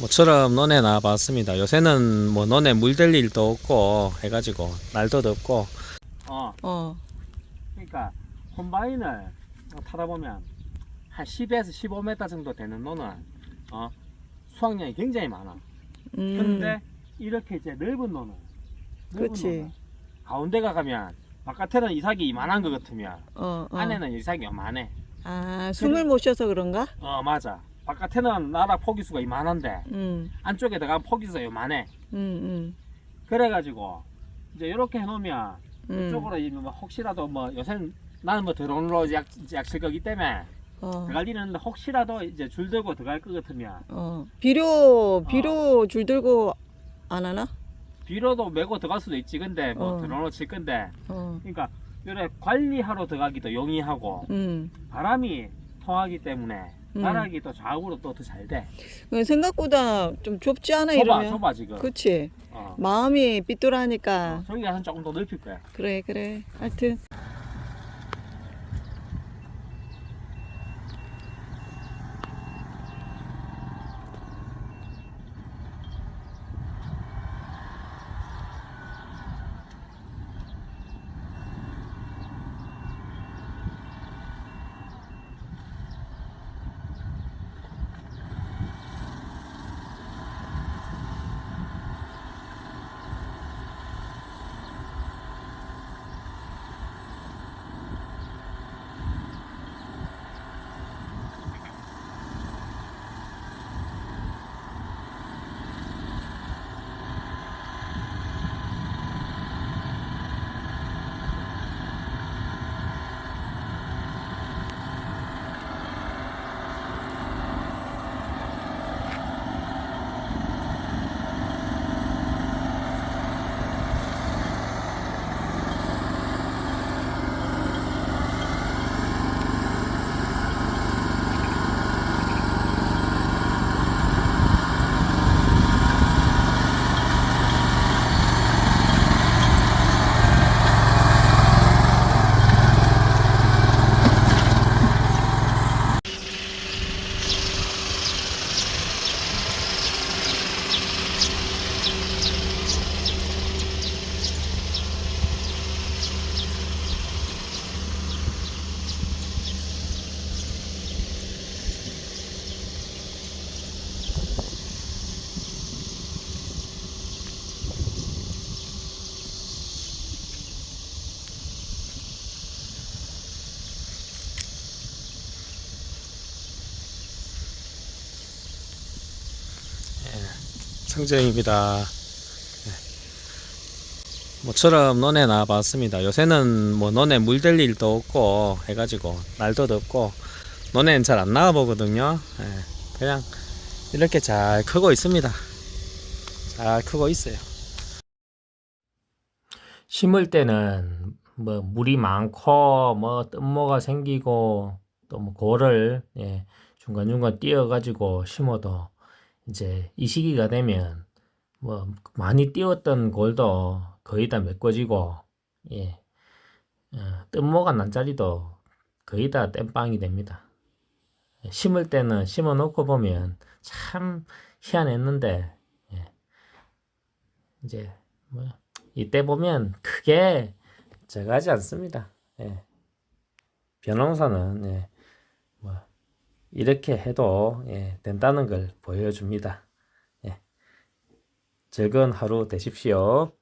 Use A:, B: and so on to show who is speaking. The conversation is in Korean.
A: 모처럼 논에 나와봤습니다. 요새는 뭐 논에 물 댈 일도 없고 해가지고 날도 덥고
B: 어,
C: 어.
B: 그러니까 콤바인을 타다 보면 한 10에서 15m 정도 되는 논은 어, 수확량이 굉장히 많아.
C: 음.
B: 근데 이렇게 이제 넓은 논은 넓은
C: 그치.
B: 논은 가운데가 가면 바깥에는 이삭이 이만한 것 같으면
C: 어, 어.
B: 안에는 이삭이 요만해.
C: 아, 숨을 못 쉬어서 그런가?
B: 어 맞아. 바깥에는 나라 포기수가 이만한데
C: 음.
B: 안쪽에 들어가면 포기수가 요만해.
C: 음, 음.
B: 그래가지고 이제 이렇게 해놓으면
C: 음.
B: 이쪽으로 이뭐 혹시라도 뭐 요새는 나는 뭐 드론으로 약, 약칠 거기 때문에
C: 어.
B: 들어갈 일은 없는데 혹시라도 이제 줄 들고 들어갈 것 같으면
C: 어. 비료 비료 줄 들고 안 하나?
B: 비로도 메고 들어갈 수도 있지 근데 뭐
C: 어.
B: 드론으로 칠 건데
C: 어.
B: 그러니까 이래 관리하러 들어가기도 용이하고
C: 음.
B: 바람이 통하기 때문에
C: 음.
B: 나락이 또 좌우로 또 더 잘 돼.
C: 그 생각보다 좀 좁지 않아
B: 좁아
C: 이러면.
B: 좁아 지금.
C: 그치.
B: 어.
C: 마음이
B: 어,
C: 삐뚤하니까.
B: 저기 가서 조금 더 넓힐 거야.
C: 그래 그래. 하여튼.
A: 청정입니다. 네. 모처럼 논에 나와봤습니다. 요새는 뭐 논에 물 댈 일도 없고 해가지고 날도 덥고 논에는 잘 안 나와 보거든요. 예, 그냥 이렇게 잘 크고 있습니다. 잘 크고 있어요. 심을 때는 뭐 물이 많고 뭐 뜬모가 생기고 또 뭐 고를 예, 중간중간 띄어가지고 심어도 이제 이 시기가 되면 뭐 많이 띄웠던 골도 거의 다 메꿔지고 예 어, 뜬모가 난 자리도 거의 다 땜빵이 됩니다. 예, 심을 때는 심어 놓고 보면 참 희한했는데 예, 이제 뭐 이때 보면 크게 저가지 않습니다. 예. 변호사는 예, 뭐 이렇게 해도 예, 된다는 걸 보여줍니다. 예. 즐거운 하루 되십시오.